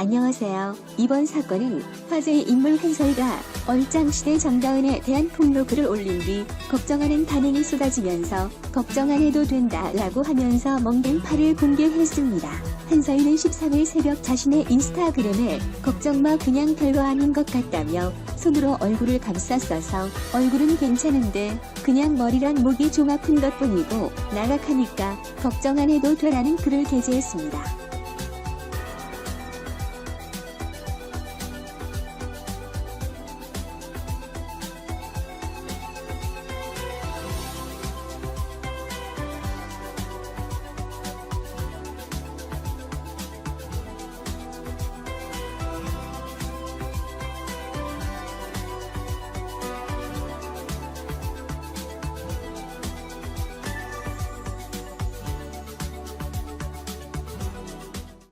안녕하세요. 이번 사건은 화제의 인물 한서희가 얼짱시대 정다은에 대한 폭로 글을 올린 뒤 걱정하는 반응이 쏟아지면서 걱정 안 해도 된다 라고 하면서 멍든 팔을 공개했습니다. 한서희는 13일 새벽 자신의 인스타그램에 걱정 마 그냥 별거 아닌 것 같다며 손으로 얼굴을 감쌌어서 얼굴은 괜찮은데 그냥 머리랑 목이 좀 아픈 것 뿐이고 나락하니까 걱정 안 해도 되라는 글을 게재했습니다.